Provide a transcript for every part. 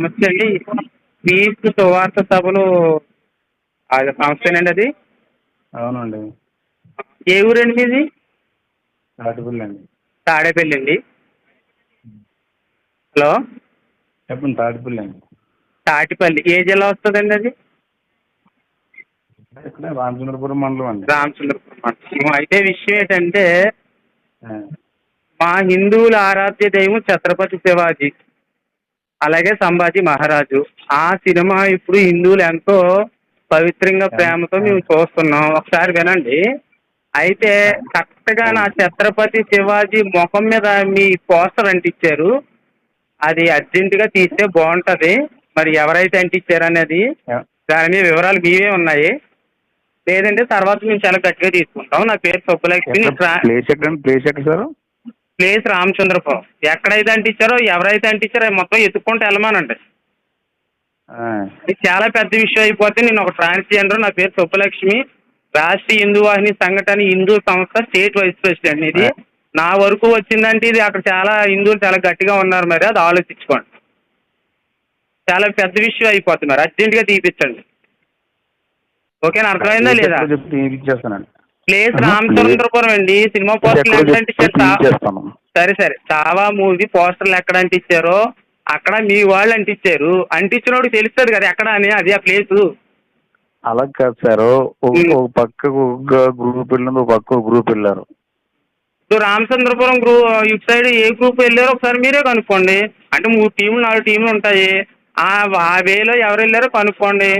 నమస్తే అండి. క్రీస్తు సువార్త సభలు అది సంస్థేనండి అది? అవునండి. ఏ ఊరండి మీది? తాటిపల్లి అండి. తాడేపల్లి అండి. హలో? చెప్పండి తాటిపల్లి అండి. తాటిపల్లి. ఏ జిల్లా వస్తుందండి అది? రామచంద్రపురం మండలం అండి. రామచంద్రపురం మండలం. అయితే విషయం ఏంటంటే మా హిందువుల ఆరాధ్య దైవం ఛత్రపతి శివాజీ. అలాగే సంభాజీ మహారాజు. ఆ సినిమా ఇప్పుడు హిందువులు ఎంతో పవిత్రంగా ప్రేమతో మేము చూస్తున్నాం. ఒకసారి వినండి. అయితే కరెక్ట్గా నా ఛత్రపతి శివాజీ ముఖం మీద మీ పోస్టర్ అంటించారు. అది అర్జెంటుగా తీస్తే బాగుంటది. మరి ఎవరైతే అంటించారు అనేది దాని మీద వివరాలు మీవే ఉన్నాయి. లేదంటే తర్వాత మేము చాలా గట్టిగా తీసుకుంటాం. నా పేరు సబ్బులక్ష్మి ప్లేస్ ఎక్కడ? ప్లేస్ ఎక్కడ సార్? ప్లేస్ రామచంద్రపురం. ఎక్కడైతే అంటించారో ఎవరైతే అంటించారో మొత్తం ఎత్తుక్కుంటూ వెళ్ళమానండి. చాలా పెద్ద విషయం అయిపోతే నేను ఒక ట్రాన్స్జెండర్ నా పేరు సుబ్బలక్ష్మి రాష్ట్రీయ హిందూ వాహిని సంఘటన హిందూ సంస్థ స్టేట్ వైస్ ప్రెసిడెంట్. ఇది నా వరకు వచ్చిందంటే ఇది అక్కడ చాలా హిందువులు చాలా గట్టిగా ఉన్నారు మరి అది ఆలోచించుకోండి. చాలా పెద్ద విషయం అయిపోతుంది మరి అర్జెంటుగా తీపిచ్చండి. ఓకేనా అర్థమైందా లేదా? తీపిచ్చేస్తానండి. ప్లేస్ రామచంద్రపురం అండి. సినిమా ప్లేస్ పోస్టర్లు ఎక్కడో అంటించారు తీపిచ్చేస్తాను సరే సరే. చావా మూవీ పోస్టర్లు ఎక్కడ అంటించారో అక్కడ మీ వాళ్ళు అంటించారు అంటించినోడు తెలుస్తుంది కదా ఎక్కడ అని అది ఆ ప్లేసు. అలా కాదు సార్. ఒక పక్క ఒక గ్రూప్ వెళ్ళింది ఒక పక్క గ్రూప్ వెళ్ళారు. ఇప్పుడు రామచంద్రపురం గ్రూ ఇటు సైడ్ ఏ గ్రూప్ వెళ్ళారో ఒకసారి మీరే కనుక్కోండి. అంటే మూడు టీంలు నాలుగు టీంలు ఉంటాయి. ఆ ఆ వేలో ఎవరు వెళ్ళారో కనుక్కోండి.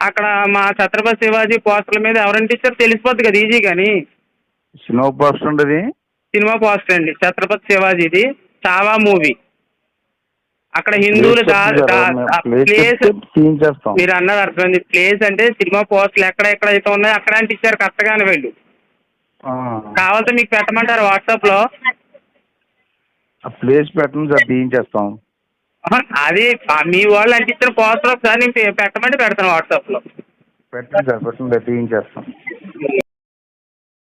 అక్కడ మా ఛత్రపతి శివాజీ పోస్టర్ల మీద ఎవరు అంటించారో తెలిసిపోద్ది కదా ఈజీ కానీ సినిమా పోస్టర్ ఉండదు? సినిమా పోస్టర్ అండి ఛత్రపతి శివాజీది చావా మూవీ. అక్కడ హిందువులు ప్లేస్ మీరు అన్నది అర్థమైంది. ప్లేస్ అంటే సినిమా పోస్టులు ఎక్కడ ఎక్కడైతే ఉన్నాయో అక్కడ అంటించారు కరెక్ట్గానే వెళ్ళు. ఆ, కావాలంటే మీకు పెట్టమంటారు వాట్సాప్లో ఆ ప్లేస్ పెట్టండి సార్ తీయించేస్తాం అది మీ వాళ్ళు అంటించిన పోస్టర్ ఒకసారి నేను పెట్టమంటే పెడతాను వాట్సాప్లో పెట్టండి సార్ పెట్టండి తీయించేస్తాం.